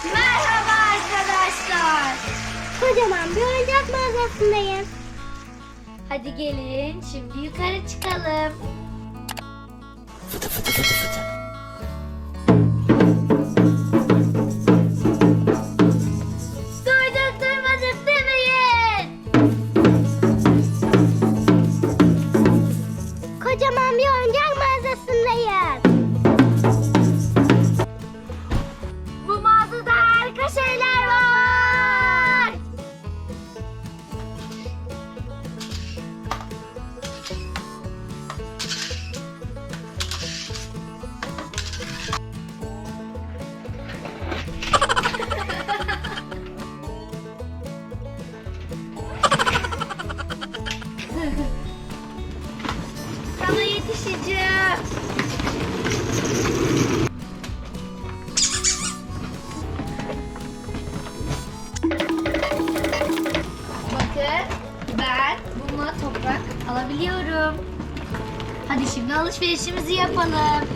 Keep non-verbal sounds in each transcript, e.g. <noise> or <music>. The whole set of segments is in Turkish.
Merhaba arkadaşlar. Kocaman bir oyuncak mağazasındayım. Hadi gelin şimdi yukarı çıkalım. Duyduk Sana yetişeceğim. Bakın ben bununla toprak alabiliyorum. Hadi şimdi alışverişimizi yapalım.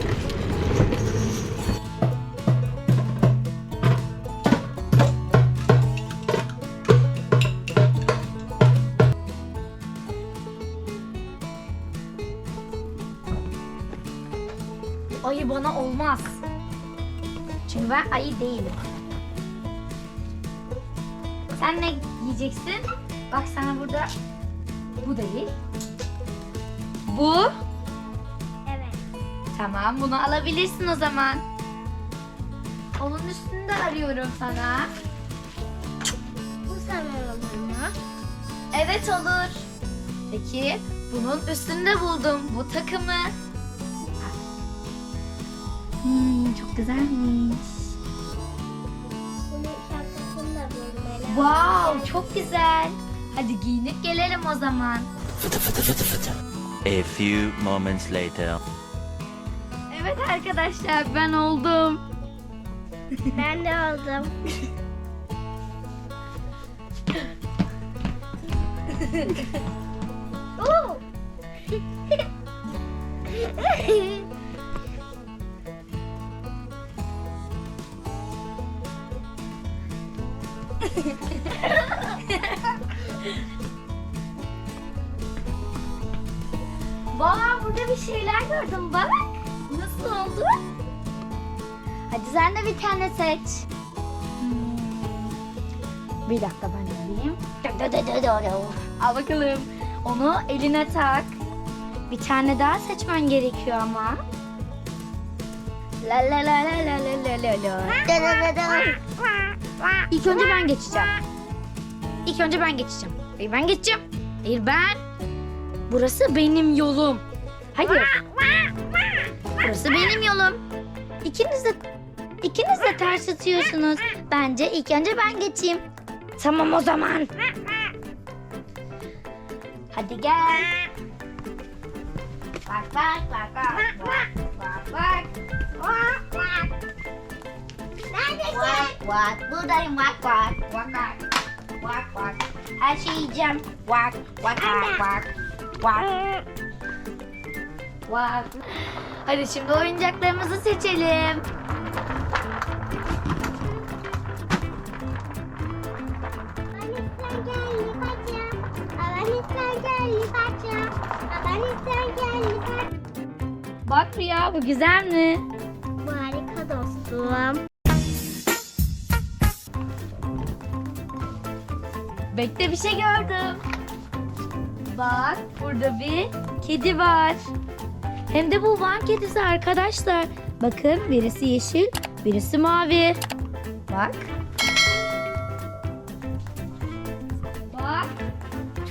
Ayı bana olmaz. Çünkü ben ayı değilim. Sen ne yiyeceksin? Bak sana burada bu değil. Bu. Evet. Tamam bunu alabilirsin o zaman. Onun üstünde arıyorum sana. Bu sana olur mu? Evet olur. Peki bunun üstünde buldum bu takımı. Hmm, çok güzelmiş. Wow çok güzel. Hadi giyinip gelelim o zaman. A few moments later. Evet arkadaşlar ben oldum. <laughs> Ben de oldum. <laughs> Oo. <laughs> <laughs> Valla burada bir şeyler gördüm bak. Nasıl oldu? Hadi sen de bir tane seç. Hmm. Bir dakika ben alayım. Al bakalım. Onu eline tak. Bir tane daha seçmen gerekiyor ama. La la la la la la la la la. <laughs> İlk önce ben geçeceğim. İlk önce ben geçeceğim. Hayır ben geçeceğim. Hayır ben. Burası benim yolum. Hayır. Burası benim yolum. İkiniz de ikiniz de ters atıyorsunuz. Bence ilk önce ben geçeyim. Tamam o zaman. Hadi gel. Bak bak bak bak bak bak bak. Vak. Buradayım vak vak. Vak vak. Vak vak. Her şeyi yiyeceğim. Vak vak vak vak. Vak. Vak. Hadi şimdi oyuncaklarımızı seçelim. Bak Rüya bu güzel mi? Harika dostum. Bekle bir şey gördüm. Bak burada bir kedi var. Hem de bu van kedisi arkadaşlar. Bakın birisi yeşil, birisi mavi. Bak. Bak.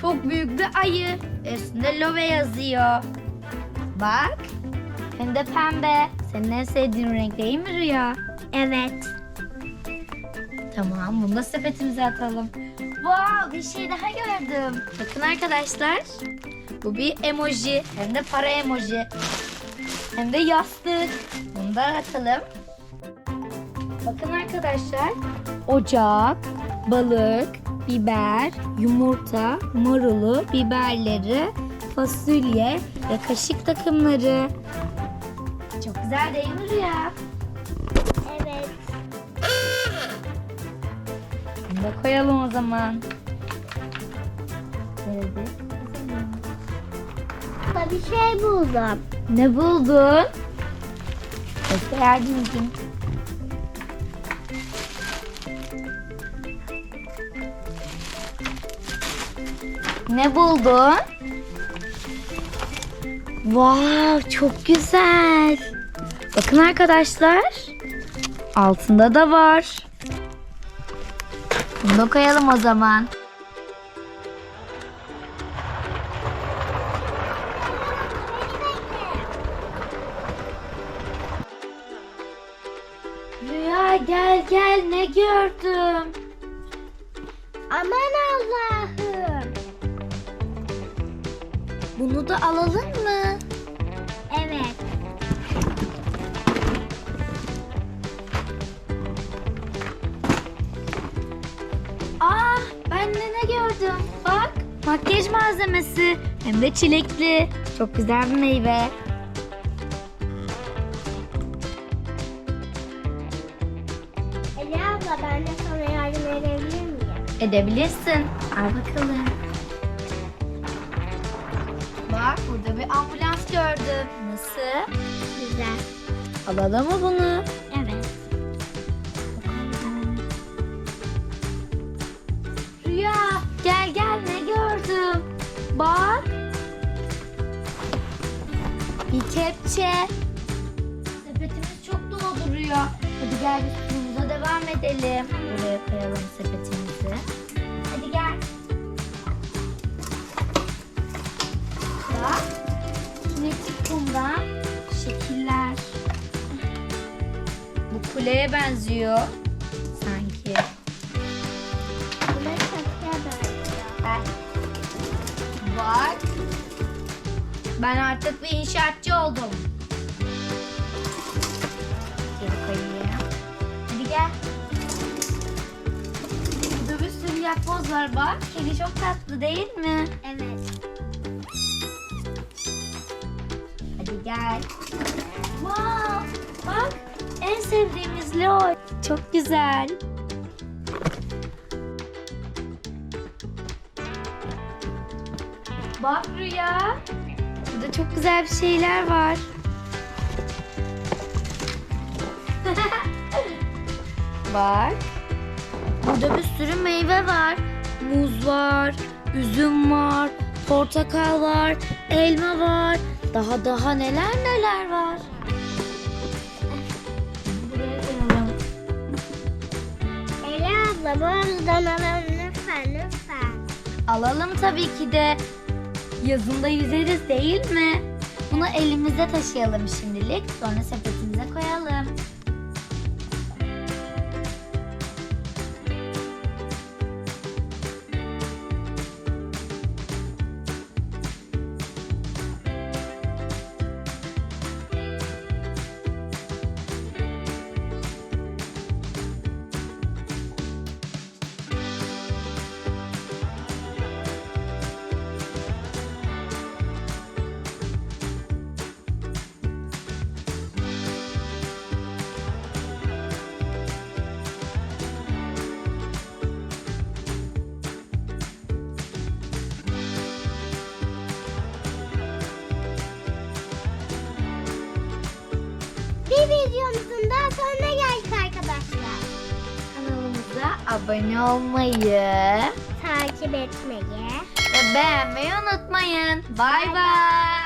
Çok büyük bir ayı. Üstünde love yazıyor. Bak. Hem de pembe. Senin en sevdiğin renk değil mi Rüya? Evet. Tamam bunu da sepetimize atalım. Wow bir şey daha gördüm. Bakın arkadaşlar. Bu bir emoji. Hem de para emoji. Hem de yastık. Bunu da atalım. Bakın arkadaşlar. Ocak, balık, biber, yumurta, marulu, biberleri, fasulye ve kaşık takımları. Çok güzel değil mi Rüya? Evet. Da koyalım o zaman. Burada bir şey buldum. Ne buldun? Yardım edeyim. Ne buldun? Wow, çok güzel. Bakın arkadaşlar. Altında da var. Bunu da koyalım o zaman. Rüya gel gel ne gördüm? Aman Allah'ım. Bunu da alalım mı? Makyaj malzemesi hem de çilekli. Çok güzel bir meyve. Ela abla ben de sana yardım edebilir miyim? Edebilirsin. Al bakalım. Bak burada bir ambulans gördüm. Nasıl? Güzel. Alalım mı bunu? Bir kepçe. Sepetimiz çok doldu Rüya. Hadi gel biz devam edelim. Buraya koyalım sepetimizi. Hadi gel. Bak. Kinetik kumdan şekiller. Bu kuleye benziyor. Ben artık bir inşaatçı oldum. Geri koyayım. Hadi gel. Burada bir sürü yapboz var bak. Kedi çok tatlı değil mi? Evet. Hadi gel. Wow. Bak. En sevdiğimiz Leo. Çok güzel. Bak Rüya. Burada çok güzel bir şeyler var. Bak. Burada bir sürü meyve var. Muz var, üzüm var, portakal var, elma var. Daha daha neler neler var. Ela abla bu alalım lütfen lütfen. Alalım tabii ki de. Yazında yüzeriz değil mi? Bunu elimizde taşıyalım şimdilik. Sonra sepetimize koyalım. Abone olmayı Takip etmeyi. ve beğenmeyi unutmayın. Bay bay.